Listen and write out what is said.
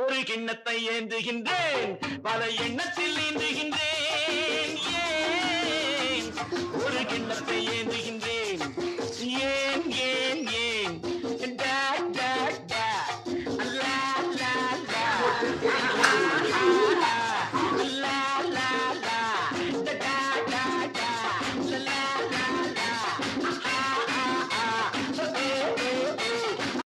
ஒரு கிண்ணத்தை ஏந்துகின்றேன் பல எண்ணத்தில் ஏந்துகின்றேன். ஒரு கிண்ணத்தை ஏந்துகின்றேன்.